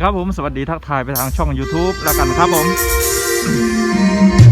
ดีครับผม สวัสดีทักทายไปทางช่อง YouTube แล้วกันครับผม